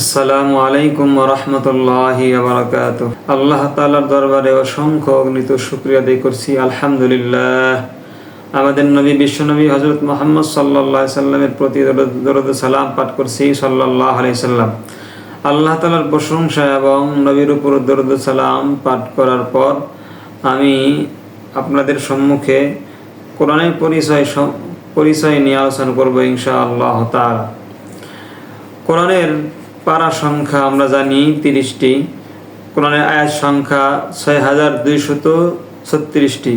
আসসালামু আলাইকুম রহমতুল্লাহি বারাকাত আল্লাহ তাআলার দরবারে অসংখ্য অগণিত শুক্রিয়া আদায় করছি, আলহামদুলিল্লাহ। আমাদের নবী বিশ্বনবী হজরত মোহাম্মদ সাল্লাহ সাল্লামের প্রতি দরুদ সালাম পাঠ করছি সাল্লাহ সাল্লাম। আল্লাহ তালার প্রশংসা এবং নবীর উপর দরুদ সালাম পাঠ করার পর আমি আপনাদের সম্মুখে কোরআনের পরিচয় পরিচয় নিয়ে আলোচনা করব ইনশা আল্লাহ তাআলা। কোরআনের পারা সংখ্যা আমরা জানি তিরিশটি। কোরআনের আয়াত সংখ্যা ছয় হাজার দুইশত ছত্রিশটি।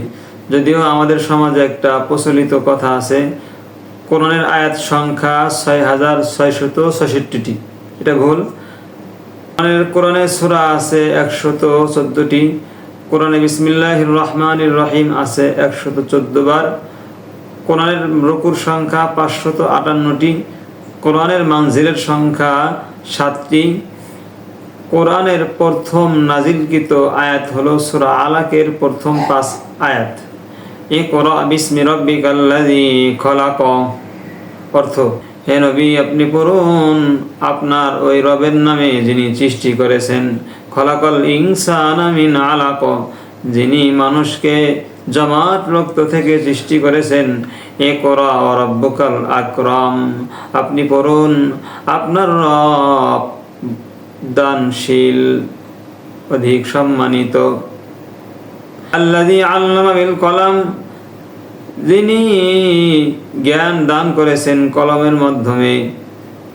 যদিও আমাদের সমাজে একটা প্রচলিত কথা আছে, কোরআনের আয়াত সংখ্যা ছয় হাজার ছয়শত ছষট্টিটি। এটা ভুল। কোরআনের কোরআনের সূরা আছে একশত চোদ্দটি। কোরআনে বিসমিল্লাহ রহমানির রহিম আছে একশত চোদ্দ বার। কোরআনের রকুর সংখ্যা পাঁচশত আটান্নটি। কোরআনের মানজিলের সংখ্যা সাতটি। কোরআনের প্রথম নাজিলকৃত আয়াত হলো সূরা আলাকের প্রথম পাঁচ আয়াত। এ কোরআ বিসমি রব্বিকাল্লাযী খলাক। অর্থ, হে নবী, আপনি পড়ুন, আপনার ওই রবের নামে যিনি সৃষ্টি করেছেন। খলাকল ইনসান মিন আলাক। যিনি মানুষকে জমাট রক্ত থেকে সৃষ্টি করেছেন। এ করা রব্বুকাল আক্রম। আপনি পড়ুন, আপনার রব দানশীল, অধিক সম্মানিত। আল্লাযী আল্লামা বিল কলাম, যিনি জ্ঞান দান করেছেন কলমের মাধ্যমে।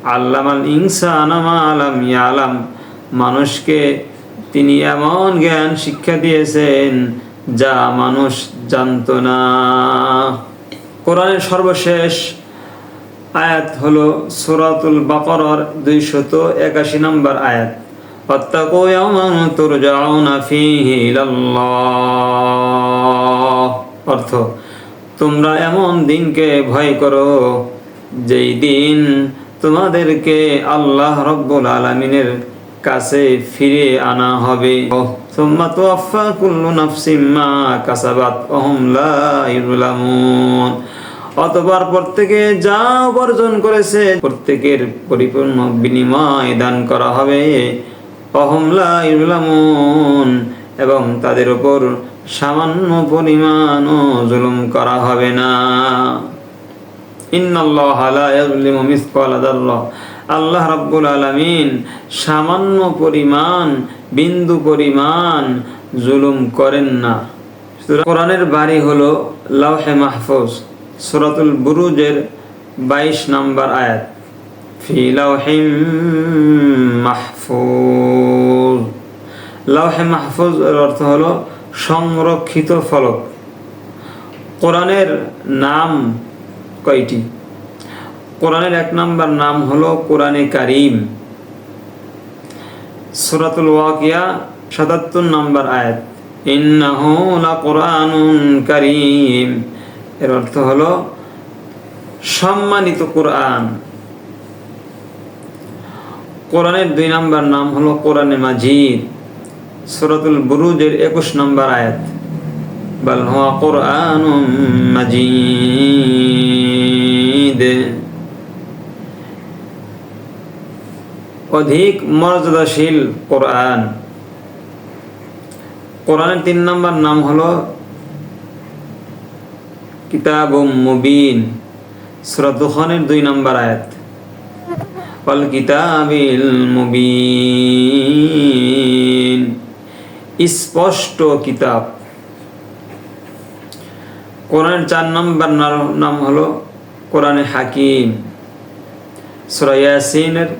আল্লামাল ইনসান মা আলাম ইয়ালাম, মানুষকে তিনি এমন জ্ঞান শিক্ষা দিয়েছেন যা মানুষ জানতো না। কোরআনের সর্বশেষ আয়াত হলো সূরাতুল বাকারার দুইশত একাশি নম্বর আয়াত। ওয়াত্তাকু ইয়াওমান তুরজাউনা ফীহি ইলাল্লাহ। অর্থ, তোমরা এমন দিনকে ভয় করো যেই দিন তোমাদেরকে আল্লাহ রব্বুল আলামিনের কাছে ফিরে আনা হবে। অতবার প্রত্যেকে যা উপার্জন করেছে, প্রত্যেকের পরিপূর্ণ বিনিময় দান করা হবে। অহমলা এবং তাদের উপর সামান্য পরিমাণও জুলুম করা হবে না। ইন্নাল্লাহ লা ইয়াজলিমু মিসকালা যাররা আল্লাহ রাব্বুল আলামিন সামান্য পরিমাণ, বিন্দু পরিমাণ জুলুম করেন না। কোরআনের বাড়ি হলো লাউহে মাহফুজ, সূরাতুল বুরুজের 22 নম্বর আয়াত। ফি লাউহিম মাহফুজ। লাউহে মাহফুজ এর অর্থ হলো সংরক্ষিত ফলক। কোরআনের নাম কয়টি? কোরআনের এক নম্বর নাম হলো কোরআনে কারিম। সূরাতুল ওয়াকিয়া, সাতাত্তর নম্বর আয়াত। ইন্নাহু এর অর্থ হলো সম্মানিত কোরআন। কোরআনের দুই নম্বর নাম হলো কোরআনে মাজিদ। সূরাতুল বুরুজের একুশ নম্বর আয়াত। বাল হুয়া কোরআনুম মাজিদ। অধিক মর্যাদাশীল কোরআন। কোরআনের তিন নম্বর নাম হলো কিতাব মুবিন। সূরা দুখানের দুই নম্বর আয়াত। ওয়াল কিতাবিল মুবিন। স্পষ্ট কিতাব। কোরআনের চার নম্বর নাম হলো কোরআনে হাকিম। সূরা ইয়াসিনের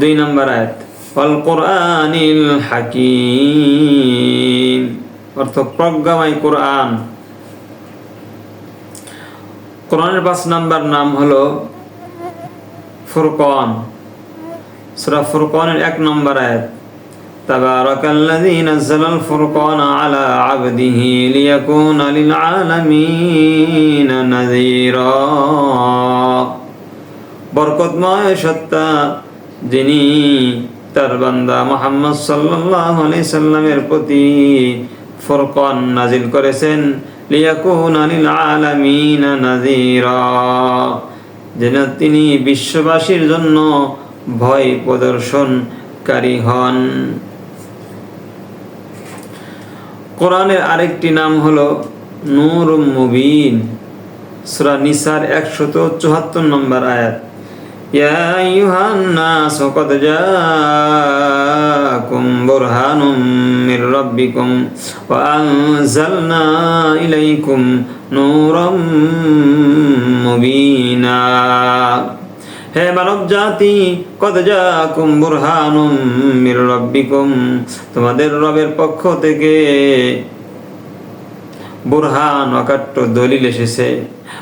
দুই নম্বর আয়াত ওয়াল কোরআনিল হাকিম অর্থ প্রজ্ঞাময় কোরআন কোরআনের পাঁচ নাম্বার নাম হলো ফুরকন সূরা ফুরকনের এক নম্বর আয়াত تبارك الذي نزل الفرقان على عبده ليكون للعالمين نذيرا বরকতময় সত্তা যিনি তার বান্দা মোহাম্মদ আলাইহি সাল্লামের প্রতি ফুরকান নাজিল করেছেন যেন তিনি বিশ্ববাসীর জন্য ভয় প্রদর্শনকারী হন। কোরআনের আরেকটি নাম হল নূর মুবিন। সূরা নিসার একশত চুয়াত্তর নম্বর আয়াত। يا أيها الناس قد جاءكم برهان من ربكم وأنزلنا إليكم نورا مبينا হে মানব জাতি কদ জাকুম বুরহানুম মির রব্বিকুম তোমাদের রবের পক্ষ থেকে বুরহান অকাট্য দলিল এসেছে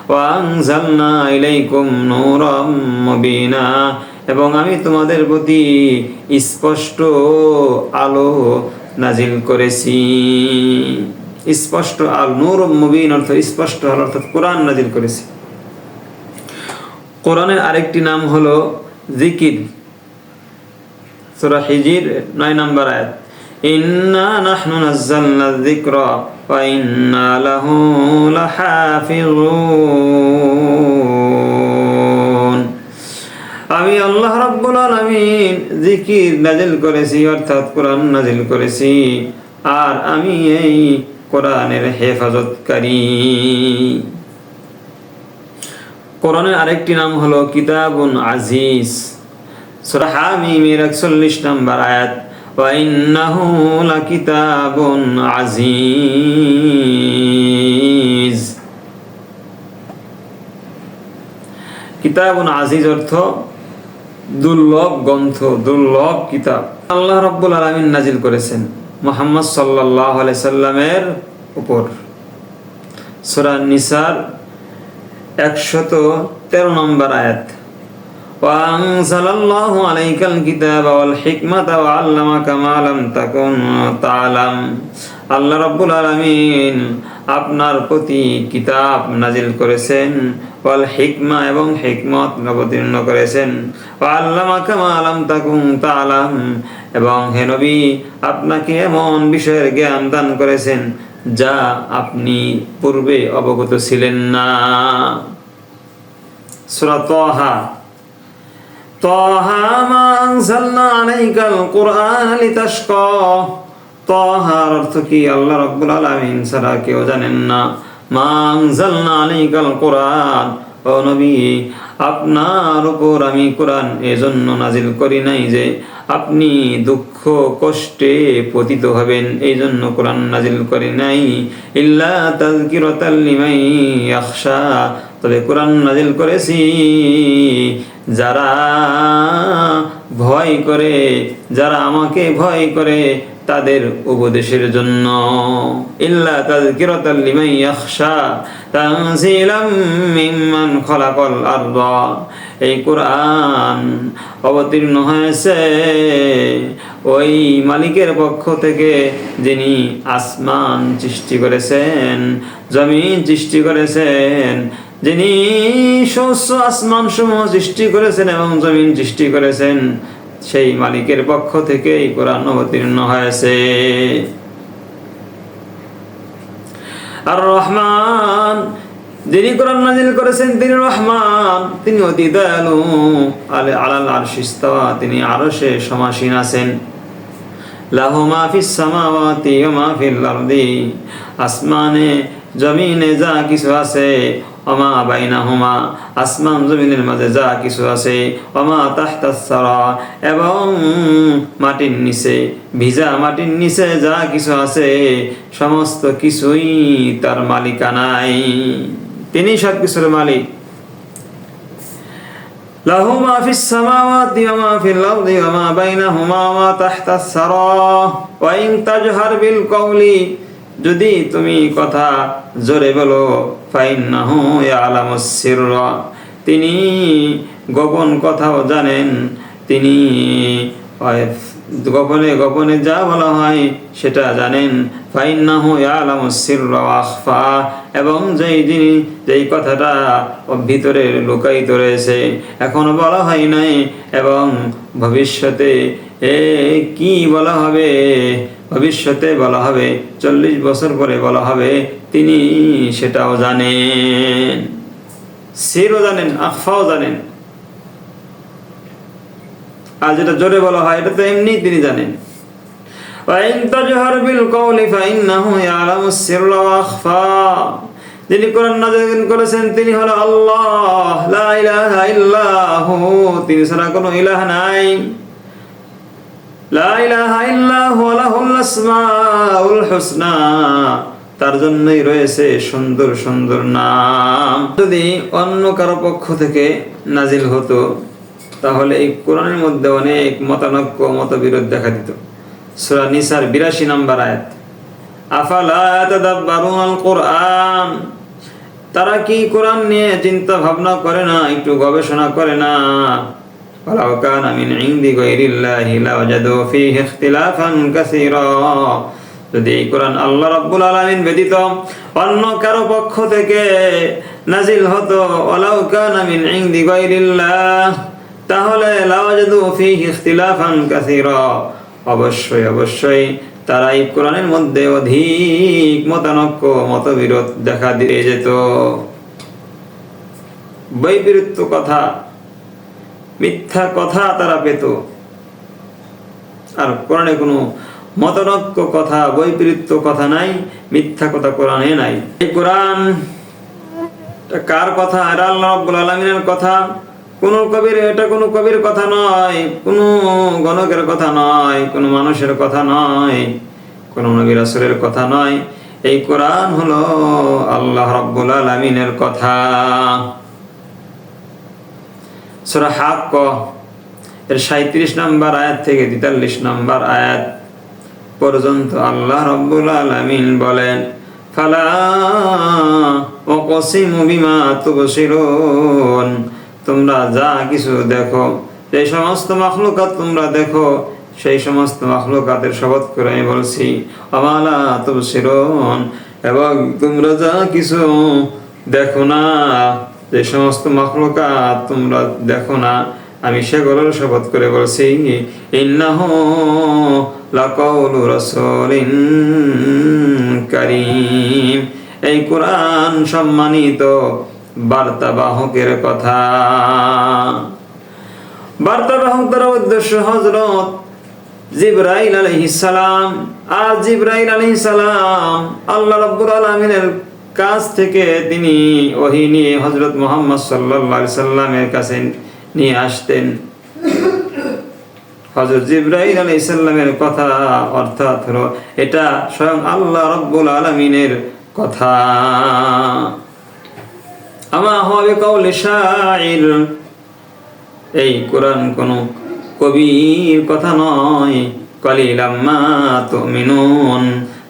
ওয়াংজালনা ইলাইকুম নূরাম মুবিনা। এবং আমি তোমাদের প্রতি স্পষ্ট আলো নাজিল করেছি। স্পষ্ট আল নূর মুবিন অর্থ স্পষ্ট আলো, অর্থাৎ কোরআন নাজিল করেছি। কোরআনের আরেকটি নাম হলো জিকির। সূরা হিজির নয় নম্বর আয়াত। ইন্না নাহনু নাযালনা যিকরা। ইন্না লাহু লাহাফিজুন আমি আল্লাহ রাব্বুল আলামিন জিকির নাজিল করেছি, অর্থাৎ কোরআন নাজিল করেছি, আর আমি এই কোরআনের হেফাজতকারী। কোরআনের আরেকটি নাম হলো কিতাবুন আজিজ। সূরা হামিমের 41 নম্বর আয়াত। ইন্নাহু লাকিতাবুন আজিজ। কিতাবুন আজিজ অর্থ দুর্লভ গ্রন্থ, দুর্লভ কিতাব। আল্লাহ রাব্বুল আলামিন নাজিল করেছেন মুহাম্মদ আলাইহি সাল্লামের উপর। সূরা নিসার একশত তেরো নম্বর আয়াত। وأنزل الله عليك الكتاب والحكمة وعلمك ما لم تكن تعلم আল্লাহ রাব্বুল আলামিন আপনার প্রতি কিতাব নাজিল করেছেন ওয়াল হিকমা এবং হিকমত অবতীর্ণ করেছেন আল্লামাকা মা লাম তাকুন তাআলাম এবং হে নবী আপনাকে এমন বিষয়ের জ্ঞান দান করেছেন যা আপনি পূর্বে অবগত ছিলেন না সূরা অর্থ কি? ছাড়া কেউ জানেন না। কুরআন। আপনার উপর আমি কোরআন এজন্য নাজিল করি নাই যে আপনি দুঃখ, কষ্টে পতিত হবেন। এই জন্য কোরআন নাজিল করি নাই। ইল্লা তবে কোরআন নাজিল করেছি। যারা ভয় করে, যারা আমাকে ভয় করে তাদের উপদেশের জন্য। ইল্লা তাযকিরাতাল লিমান ইয়াখশা তানজিলাম মিম্মান এই কোরআন অবতীর্ণ হয়েছে ওই মালিকের পক্ষ থেকে যিনি আসমান সৃষ্টি করেছেন, জমিন সৃষ্টি করেছেন যিনি শস্য আসমান সমূহ সৃষ্টি করেছেন এবং জমিন সৃষ্টি করেছেন, সেই মালিকের পক্ষ থেকে এই কোরআন অবতীর্ণ হয়েছে। আর রহমান যিনি কোরআন নাজিল করেছেন, তিনি রহমান, তিনি অতি দয়ালু। আলে আলাল আর আরশিস্তাওয়া তিনি আরও সে সমাসীন আছেন। লাহু মা ফিস সামাওয়াতি ওয়া মাফিল আরদি, আসমানে জমিনে যা কিছু আছে অমা বাইনা হোমা আসমান জমিনের মাঝে যা কিছু আছে অমা তাহতাসারা এবং মাটির নিচে, ভিজা মাটির নিচে যা কিছু আছে, সমস্ত কিছুই তার মালিকানাই তিনি সব কিছুর মালিক। লাহু মা ফিস সামাওয়াতি ওয়া মা ফিল আরদি ওয়া মা বাইনাহুমা ওয়া তাহতাস সারা, ওয়া ইন তাজহার বিল কওলি যদি তুমি কথা জোরে বলো, ফাইন্নাহু ইয়ালামুস সিররা। তিনি গোপন কথাও জানেন, তিনি গোপনে গোপনে যা বলা হয় সেটা জানেন। ফাইন্নাহু ইয়ালামুস সিররা আখফা। এবং যেই যিনি যেই কথাটা ভিতরে লুকায়িত রয়েছে, এখনও বলা হয় নাই। এবং ভবিষ্যতে এ কি বলা হবে? ভবিষ্যতে বলা হবে, চল্লিশ বছর পরে বলা হবে, তিনি সেটাও জানেন। সেরও জানেন আফাও জানেন। আর যেটা জোরে বলা হয়, এটা তো এমনি তিনি জানেন। যিনি করেছেন, তিনি হলো আল্লাহ। লা তিনি ছাড়া কোনো নাই। তার জন্যই রয়েছে সুন্দর সুন্দর নাম। যদি অন্য কারও পক্ষ থেকে নাজিল হতো, তাহলে এই কোরআনের মধ্যে অনেক মতানক্য, মতবিরোধ দেখা দিত। সূরা নিসার 82 নম্বর আয়াত। আফালা কোরআন তারা কি কোরআন নিয়ে চিন্তা ভাবনা করে না, একটু গবেষণা করে না? ولو كان من عند غير الله لوجدوا فيه اختلافا كثيرا যদি এই কোরআন আল্লাহ রাব্বুল আলামিন ব্যতীত অন্য কারো পক্ষ থেকে নাজিল হতো ওয়ালাউ কানা মিন ইনদি গায়রিল্লাহ তাহলে লাওয়াজাদু ফীহি ইখতিলাফান কাসীরা অবশ্যই অবশ্যই তারা এই কোরআনের মধ্যে অধিক মতানক্য মতবিরোধ দেখা দিয়ে যেত বৈপরীত্য কথা মিথ্যা কথা তারা পেত। আর কোরআনে কোনো মতনক্য কথা, বৈপরীত্য কথা নাই, মিথ্যা কথা কোরআনে নাই। এই কোরআন কার কথা? রাব্বুল আলামিনের কথা। কোন কবির, এটা কোনো কবির কথা নয়, কোনো গণকের কথা নয়, কোনো মানুষের কথা নয়, কোনো নবী রাসূলের কথা নয়। এই কোরআন হলো আল্লাহ রাব্বুল আলামিনের কথা। সূরা হাক্ক, এর 37 নম্বর আয়াত থেকে 43 নম্বর আয়াত পর্যন্ত আল্লাহ রাব্বুল আলামিন বলেন, ফালা ওয়াকসিমু বিমা তুবসিরুন তোমরা যা কিছু দেখো, যে সমস্ত মাখলুকাত তোমরা দেখো, সেই সমস্ত মাখলুকাতের শপথ করে আমি বলছি আমালা তুবসিরুন এবং তোমরা যা কিছু দেখো না যে সমস্ত মাখলুকাত তোমরা দেখো না, আমি সেগুলোর শপথ করে বলছি, ইন্নাহু লাকাউলু এই কোরআন সম্মানিত বার্তাবাহকের কথা। বার্তাবাহক দ্বারা উদ্দেশ্য হজরত জিব্রাইল আলাইহিস সালাম। আর জিব্রাইল আলাইহিস সালাম আল্লাহ রাব্বুল আলামিনের কাছ থেকে তিনি ওহী নিয়ে হযরত মোহাম্মদ আলাইহি সাল্লামের কাছে নিয়ে আসতেন। হযরত জিব্রাইল আলাইহিস সালামের কথা অর্থাৎ হলো, এটা স্বয়ং আল্লাহ রাব্বুল আলামিনের কথা। আমা হবে কাউলে শাইর, এই কোরআন কোন কবির কথা নয়। কলিলাম্মা তুমিনুন।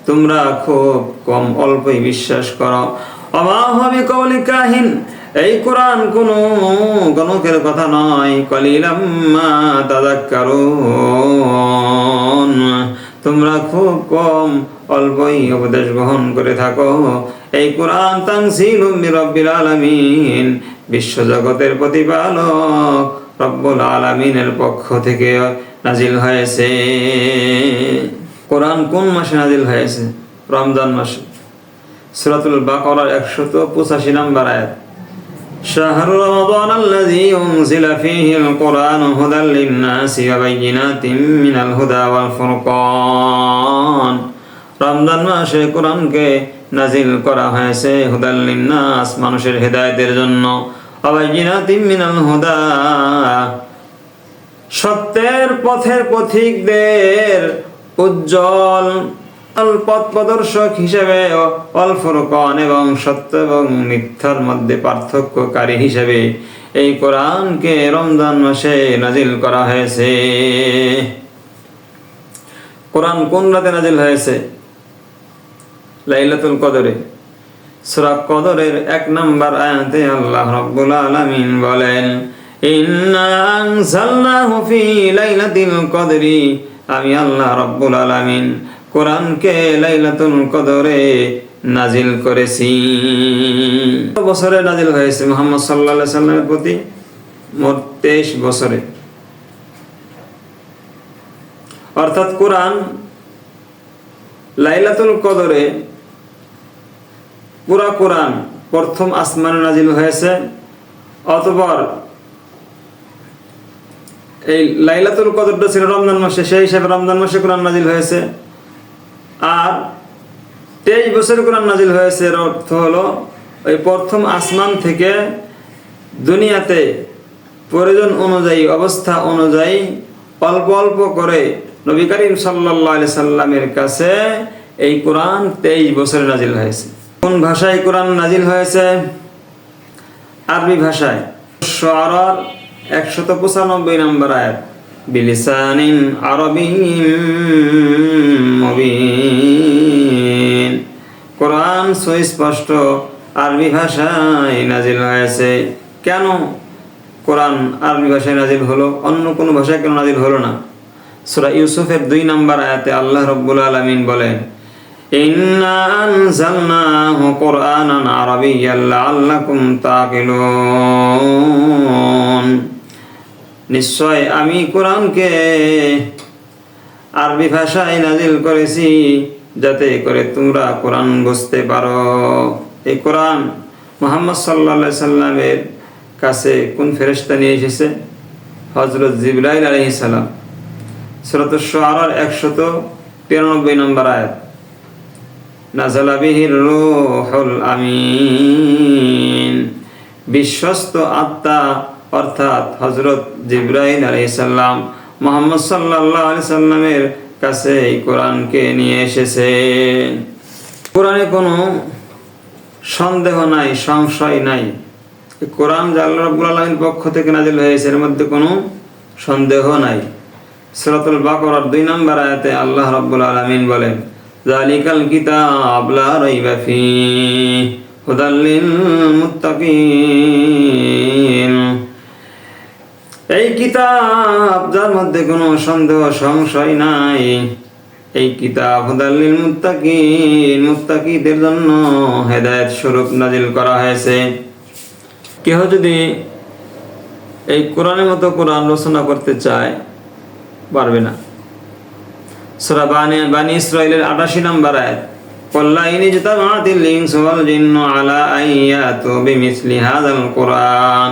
তোমরা খুব কম অল্পই বিশ্বাস করো। আমা হবে কাউলে কাহিন, এই কোরআন কোন গণকের কথা নয়। কলিলাম্মা তাদাক্কারুন। তোমরা খুব কম অল্পই উপদেশ গ্রহণ করে থাকো। এই কোরআন তানসিলুম মির রব্বিল আলামিন বিশ্বজগতের প্রতিপালক রব্বুল আলামিনের পক্ষ থেকে নাজিল হয়েছে। কোরআন কোন মাসে নাজিল হয়েছে রমজান মাসে সূরাতুল বাকারার 185 নম্বর আয়াত شهر رمضان الذي أنزل فيه القرآن هدى للناس وبينات من الهدى والفرقان রমজান মাসে কোরআনকে নাজিল করা হয়েছে হুদাল্লিন নাস মানুষের হেদায়েতের জন্য অবাইজিনাতিম মিনাল হুদা সত্যের পথের পথিকদের উজ্জ্বল পথ প্রদর্শক হিসেবে অল এবং সত্য এবং মিথ্যার মধ্যে পার্থক্যকারী হিসেবে এই কোরআনকে রমজান মাসে নাজিল করা হয়েছে। কোরআন কোন রাতে নাজিল হয়েছে? লাইলাতুল কদরে। সূরা কদরের এক নাম্বার আয়াতে আল্লাহ রাব্বুল আলামিন বলেন, ইন্না আনজালনাহু ফি লাইলাতিল কদরি আমি আল্লাহ রাব্বুল আলামিন কোরআনকে লাইলাতুল কদরে নাজিল করেছি। বছরে নাজিল হয়েছে মুহাম্মদ আলাইহি সাল্লামের প্রতি? মোট 23 বছরে। অর্থাৎ কোরআন লাইলাতুল কদরে পুরা কোরআন প্রথম আসমানে নাজিল হয়েছে, অতপর এই লাইলাতুল কদরটা ছিল রমজান মাসে, সেই হিসাবে রমজান মাসে কোরআন নাজিল হয়েছে। আর তেইশ বছর কোরআন নাজিল হয়েছে, এর অর্থ হলো ওই প্রথম আসমান থেকে দুনিয়াতে প্রয়োজন অনুযায়ী, অবস্থা অনুযায়ী অল্প অল্প করে নবী করিম সাল্লাহ সাল্লামের কাছে এই কোরআন তেইশ বছরে নাজিল হয়েছে। কোন ভাষায় কোরআন নাজিল হয়েছে? আরবি ভাষায়। সরার একশত পঁচানব্বই নম্বর আয়াত, বিলিসানিন আরবি মুবিন। কোরআন সুস্পষ্ট আরবি ভাষায় নাজিল হয়েছে। কেন? কোরআন আরবি ভাষায় নাজিল হলো, অন্য কোনো ভাষায় কেন নাজিল হলো না? সূরা ইউসুফের দুই নম্বর আয়াতে আল্লাহ রব্বুল আলামিন বলেন আনজালনাহু কুরআনান আরাবিয়্যান লাআল্লাকুম তাকিলুন। নিশ্চয় আমি কোরআনকে আরবি ভাষায় নাজিল করেছি যাতে করে তোমরা কোরআন বুঝতে পারো। এই কোরআন মোহাম্মদ সাল্লা সাল্লামের কাছে কোন ফেরেশতা নিয়ে এসেছে? হজরত জিবরাইল আলহি সালাম। সুরত শারার একশত তিরানব্বই নম্বর আয়াত। নাজালা বিহির রুহুল আমিন। বিশ্বস্ত আত্মা অর্থাৎ হজরত জিব্রাহিম আলাইসাল্লাম মোহাম্মদ সাল্লাহ আলি সাল্লামের কাছে এই কোরআনকে নিয়ে এসেছে। কোরআনে কোনো সন্দেহ নাই, সংশয় নাই। কোরআন আল্লাহ রাব্বুল আলামিনের পক্ষ থেকে নাজিল হয়েছে, এর মধ্যে কোনো সন্দেহ নাই। সূরাতুল বাকরার দুই নম্বর আয়াতে আল্লাহ রাব্বুল আলামিন বলেন জালিকাল কিতাব লা রাইবা ফীহ, হুদাল লিল মুত্তাকিন। এই কিতাব, যার মধ্যে কোনো সন্দেহ, সংশয় নাই। এই কিতাব হুদাল্লিল মুত্তাকিন, মুত্তাকিদের জন্য হেদায়েত স্বরূপ নাজিল করা হয়েছে। কেহ যদি এই কোরআনের মতো কোরআন রচনা করতে চায়, পারবে না। সোরা বানি বানি ইসরায়েলের আটাশি নম্বর আয়াত কল্লাইনি জুতা মাতিল লিংস ওয়াল জিন্ন আলা আইয়াতু বিমিসলি হাযাল কোরআন।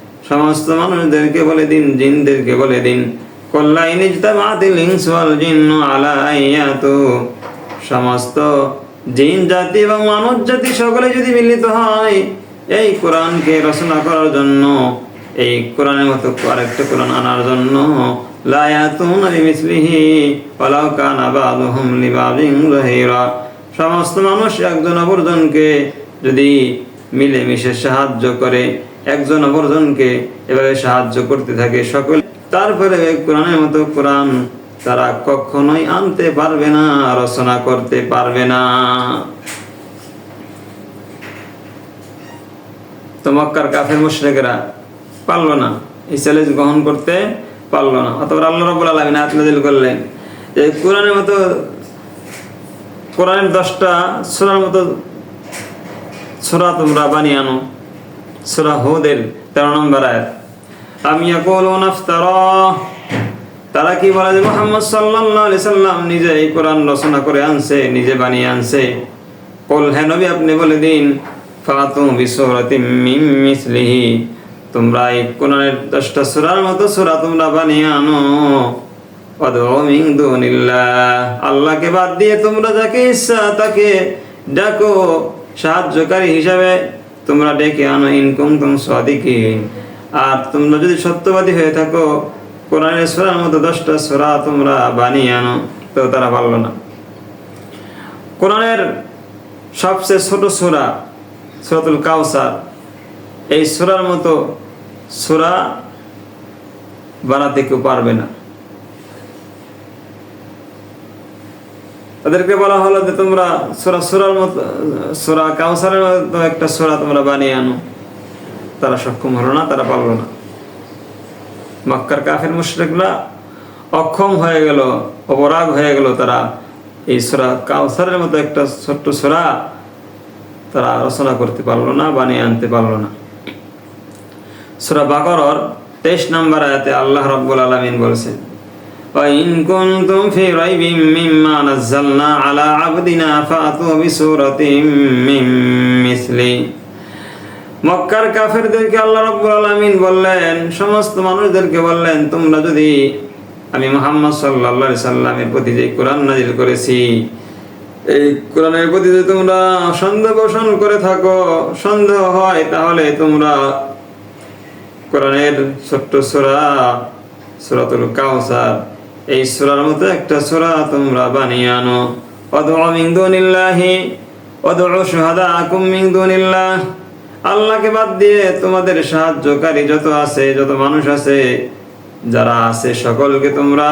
সমস্ত মানুষদেরকে বলে দিন, জিনদেরকে বলে দিন। কল্লাইন ইজতামাতিল ইনসু সমস্ত জিন জাতি এবং মানব জাতি সকলে যদি মিলিত হয়, এই কোরআনকে রচনা করার জন্য, এই কোরআনের মতো আরেকটা কোরআন আনার জন্য, লা ইয়াতুনা বিমিসলিহি ওয়ালাউ কানা যাহিরা। সমস্ত মানুষ একজন অপরজনকে যদি মিলেমিশে সাহায্য করে একজন অপরজনকে এভাবে সাহায্য করতে থাকে সকল। তারপরে কোরআনের মতো কোরআন তারা কখনোই আনতে পারবে না, রচনা করতে পারবে না। কাফের মুশরিকরা পারল না, এই চ্যালেঞ্জ গ্রহণ করতে পারল না। অতবার আল্লাহ রাব্বুল আলামিন আয়াত নাযিল করলেন যে, কোরআনের মতো, কোরআনের দশটা সূরার মতো সূরা তোমরা বানিয়ে আনো। সূরা হুদের 13 নম্বর আয়াত। আমি ইয়াকুলুনা তারা কি বলে যে মোহাম্মদ সাল্লাল্লাহু আলাইহি সাল্লাম নিজে এই কোরআন রচনা করে আনছে, নিজে বানিয়ে আনছে? কল, হে নবী, আপনি বলে দিন ফাতু মিন মিসলিহি। তোমরা এই কোরআনের দশটা সূরার মতো সূরা তোমরা বানিয়ে আনো। আল্লাহকে বাদ দিয়ে তোমরা যাকে ইচ্ছা তাকে ডাকো, সাহায্যকারী হিসাবে তোমরা ডেকে আনো ইনকুম তুম সাদিকিন। আর তোমরা যদি সত্যবাদী হয়ে থাকো, কোরআনের সূরার মতো দশটা সূরা তোমরা বানিয়ে আনো, তো তারা পারল না। কোরআনের সবচেয়ে ছোট সোরা, সূরাতুল কাউসার এই সূরার মতো সূরা বানাতে কেউ পারবে না। তাদেরকে বলা হলো যে তোমরা সূরা সূরার মতো, সূরা কাউসারের মতো একটা সূরা তোমরা বানিয়ে আনো। তারা সক্ষম হলো না, তারা পারল না। মক্কার কাফের মুশরিকরা অক্ষম হয়ে গেল, অপরাগ হয়ে গেল তারা। এই সোরা কাউসারের মতো একটা ছোট্ট সোরা তারা রচনা করতে পারল না, বানিয়ে আনতে পারল না। সোরা বাকরর তেইশ নম্বর আয়াতে আল্লাহ রব্বুল আলমিন বলছেন وإن كنتم في ريب مما نزلنا على عبدنا فأتوا بسورة من مثله মক্কার কাফেরদেরকে আল্লাহ রব্বুল আলমিন বললেন সমস্ত মানুষদেরকে বললেন তোমরা যদি আমি মোহাম্মদ সাল্লা সাল্লামের প্রতি যে কোরআন নাজিল করেছি এই কোরআনের প্রতি যদি তোমরা সন্দেহ পোষণ করে থাকো সন্দেহ হয় তাহলে তোমরা কোরআনের ছোট্ট সোরা সুরাতুল কাউসার এই সুরার মতো একটা সুরা তোমরা বানিয়ে আনো। অদু মিন দুনিল্লাহি অদু শুহাদাকুম মিন দুনিল্লাহ। আল্লাহকে বাদ দিয়ে তোমাদের সাহায্যকারী যত আছে, যত মানুষ আছে, যারা আছে সকলকে তোমরা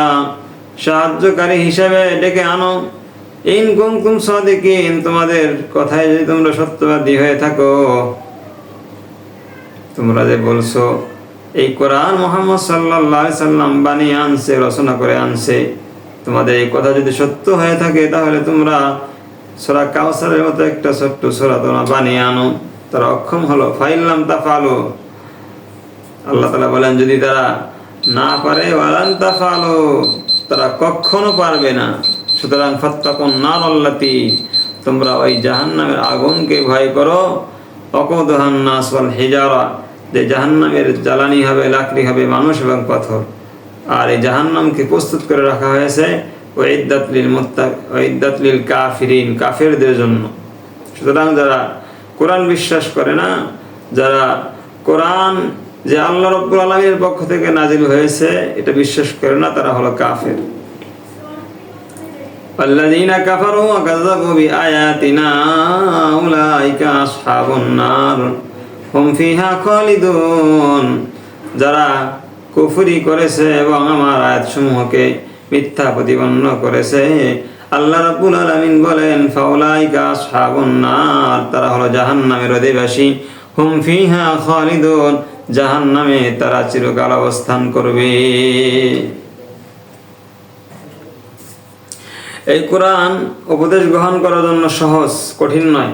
সাহায্যকারী হিসেবে ডেকে আনো। ইন কুমকুম সাদিকিন, তোমাদের কথায় যদি তোমরা সত্যবাদী হয়ে থাকো, তোমরা যে বলছো এই কোরআন মোহাম্মদ সাল্লাহ সাল্লাম বানিয়ে আনছে, রচনা করে আনছে। তোমাদের এই কথা যদি সত্য হয়ে থাকে, তাহলে তোমরা সোরা কাউসারের মতো একটা ছোট্ট সোরা তোমরা বানিয়ে আনো। তারা অক্ষম হলো। ফাইল্লাম তা ফালো আল্লাহ তালা বলেন, যদি তারা না পারে, ওয়ালান তা ফালো তারা কখনো পারবে না। সুতরাং ফত্তাকুন নার আল্লাতি তোমরা ওই জাহান্নামের আগুনকে ভয় করো। অকদহান নাস ওয়াল হিজারা। যে জাহান্নামের জ্বালানি হবে লাকড়ি হবে মানুষ এবং পাথর আর এই জাহান্নামকে প্রস্তুত করে রাখা হয়েছে ওইদাতলিল মোত্তা ওইদাতলিল কাফিরিন কাফেরদের জন্য সুতরাং যারা কোরআন বিশ্বাস করে না যারা কোরআন যে আল্লাহ রব্বুল আলমীর পক্ষ থেকে নাজিল হয়েছে এটা বিশ্বাস করে না তারা হলো কাফের الذين كفروا وكذبوا بآياتنا أولئك أصحاب النار হুম ফিহা যারা কুফুরি করেছে এবং আমার আয়াতসমূহকে মিথ্যা প্রতিপন্ন করেছে, আল্লাহ রাব্বুল আলামিন বলেন, ফাউলাইকা আসহাবুন তারা হলো জাহান্নামের অধিবাসী। হুম ফিহা খালিদুন। জাহান্নামে তারা চিরকাল অবস্থান করবে। এই কোরআন উপদেশ গ্রহণ করার জন্য সহজ, কঠিন নয়।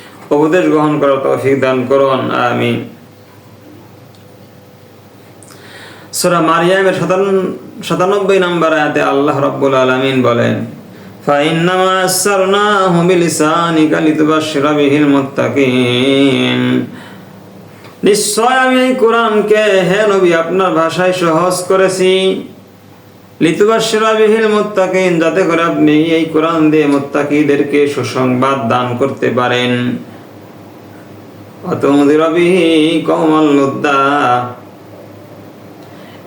উপদেশ গ্রহণ করার তৌফিক দান করুন আমিন সূরা মারিয়ামের সাতানব্বই নম্বর আয়াতে আল্লাহ রাব্বুল আলামিন বলেন فإنما أسرناه بلسانك لتبشر به المتقين নিশ্চয় আমি এই কোরআনকে হে নবী আপনার ভাষায় সহজ করেছি লিতুবাসিরা বিহিল মুত্তাকিন যাতে করে আপনি এই কোরআন দিয়ে মুত্তাকিদেরকে সুসংবাদ দান করতে পারেন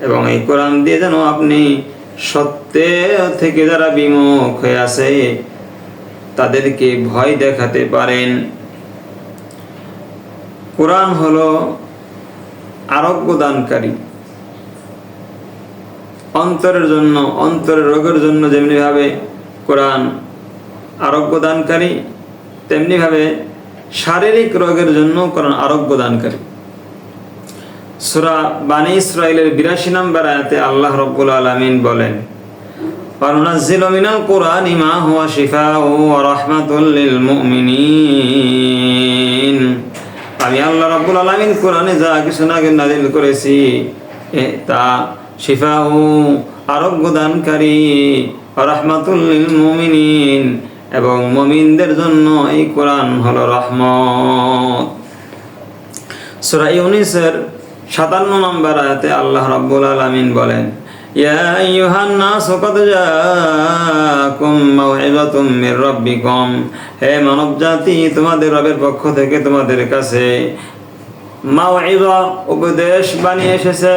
এবং এই কোরআন দিয়ে যেন আপনি সত্যের থেকে যারা বিমুখ হয়ে আছে, তাদেরকে ভয় দেখাতে পারেন। কোরআন হলো আরোগ্য দানকারী। অন্তরের জন্য, অন্তরের রোগের জন্য যেমনিভাবে কোরআন আরোগ্য দানকারী, তেমনিভাবে শারীরিক রোগের জন্য কোরআন আরোগ্য দানকারী সুরা বানি ইসরাইলের বিরাশি নম্বর আয়াতে আল্লাহ রব্বুল আলমিন বলেন وننزل من القرآن ما هو شفاء ورحمة للمؤمنين আমি আল্লাহ রাব্বুল আলামিন কোরআনে যা কিছু নাগে নাজিল করেছি তা শিফাউ আরোগ্য দানকারী রাহমাতুল লিল মুমিনিন এবং মমিনদের জন্য এই কোরআন হলো রহমত। সূরা ইউনিসের সাতান্ন নম্বর আয়াতে আল্লাহ রাব্বুল আলামিন বলেন, ইয়া আইয়ুহান নাস قد জাআকুম মাউইযাতুম মির রাব্বিকুম। হে মানব জাতি তোমাদের রবের পক্ষ থেকে তোমাদের কাছে মাউইযা উপদেশ বানিয়ে এসেছে।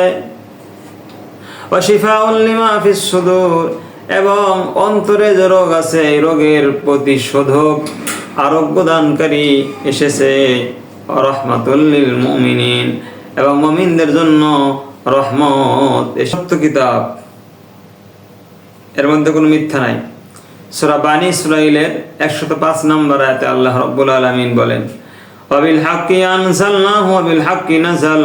ওয়া শিফাউল লিমা ফিস সুদূর। এবং অন্তরে যে রোগ আছে, এই রোগের প্রতিশোধক আরোগ্য দানকারী এসেছে রহমাতুল্লিল মুমিনিন। এবং মমিনদের জন্য রহমত। এ সত্য কিতাব, এর মধ্যে কোনো মিথ্যা নাই। সুরা বানী ইসরাইলের একশত পাঁচ নম্বর আয়াতে আল্লাহ রব্বুল আলমিন বলেন অবিল হাক্কি আনসালনাহু ওয়াবিল হাক্কি নাজাল।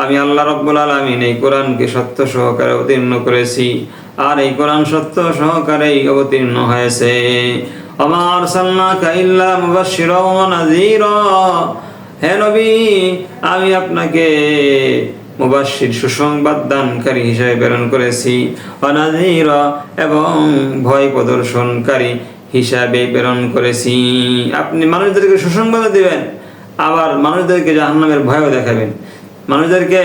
আমি আল্লাহ রব্বুল আলমিন এই কোরআনকে সত্য সহকারে অবতীর্ণ করেছি, আর এই কোরআন সত্য সহকারেই অবতীর্ণ হয়েছে। আমার সাল্লাকা ইল্লা মুবাশশিরা ওয়া নাযীরা। হে নবী, আমি আপনাকে মুবাশশির সুসংবাদ দানকারী হিসেবে প্রেরণ করেছি অনাজিরা এবং ভয় প্রদর্শনকারী হিসাবে প্রেরণ করেছি। আপনি মানুষদেরকে সুসংবাদ দিবেন, আবার মানুষদেরকে জাহান্নামের ভয়ও দেখাবেন। মানুষদেরকে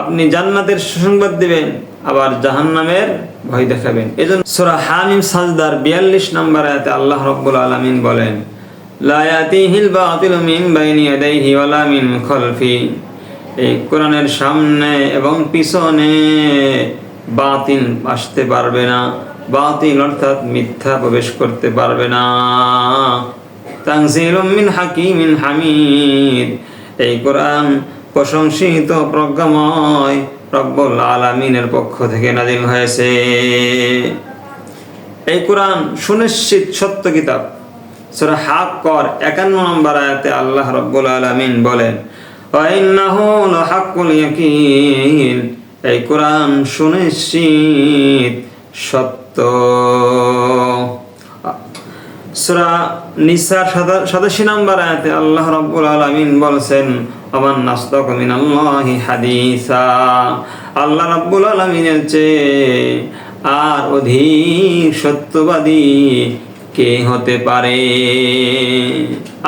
আপনি জান্নাতের সুসংবাদ দিবেন, আবার জাহান্নামের ভয় দেখাবেন। এজন্য সূরা হামিম সাজদার 42 নম্বর আয়াতে আল্লাহ রাব্বুল আলামিন বলেন এই কোরআনের সামনে এবং পিছনে আসতে পারবে না। বাতিল অর্থাৎ মিথ্যা প্রবেশ করতে পারবে না। মিন হাকিমিন হামিদ। এই কোরআন প্রশংসিত প্রজ্ঞাময় রব্বুল আলামিনের পক্ষ থেকে নাজিল হয়েছে। এই কোরআন সুনিশ্চিত সত্য কিতাব। সূরা হাক কর 51 নম্বর আয়াতে আল্লাহ রাব্বুল আলামিন বলেন এই কোরআন সুনিশ্চিত সত্য। সূরা নিসার সাতাশি নম্বর আয়াতে আল্লাহ রাব্বুল আলামিন বলছেন হাদিসা। আল্লাহ রাব্বুল আলামিনের চেয়ে আর অধিক সত্যবাদী কে হতে পারে?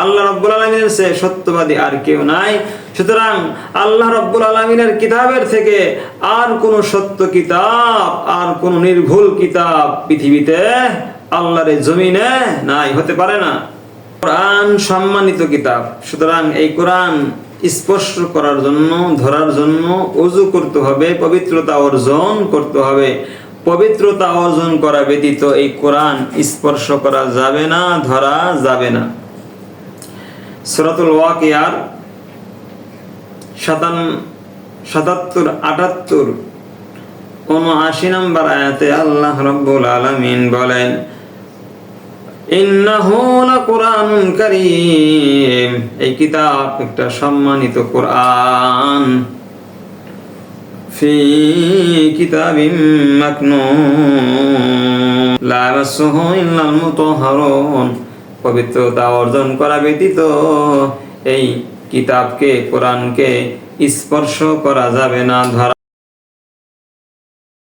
আল্লাহ রব্বুল আলমিনের সে সত্যবাদী আর কেউ নাই। সুতরাং আল্লাহ রব্বুল আলমিনের কিতাবের থেকে আর কোন সত্য কিতাব, আর কোন নির্ভুল কিতাব পৃথিবীতে আল্লাহর জমিনে নাই, হতে পারে না। কোরআন সম্মানিত কিতাব। সুতরাং এই কোরআন স্পর্শ করার জন্য, ধরার জন্য অজু করতে হবে, পবিত্রতা অর্জন করতে হবে। পবিত্রতা অর্জন করা ব্যতীত এই কোরআন স্পর্শ করা যাবে না, ধরা যাবে না। সুরাতুল ওয়াকিয়ার সাতান, সাতাত্তর, আটাত্তর আশি নম্বর আয়াতে আল্লাহ রব্বুল আলামিন বলেন এই কিতাব একটা সম্মানিত কোরআন في كتاب مكنون لا يمسه إلا المطهرون পবিত্রতা অর্জন করা ব্যতীত এই কিতাবকে কোরআনকে স্পর্শ করা যাবে না ধরা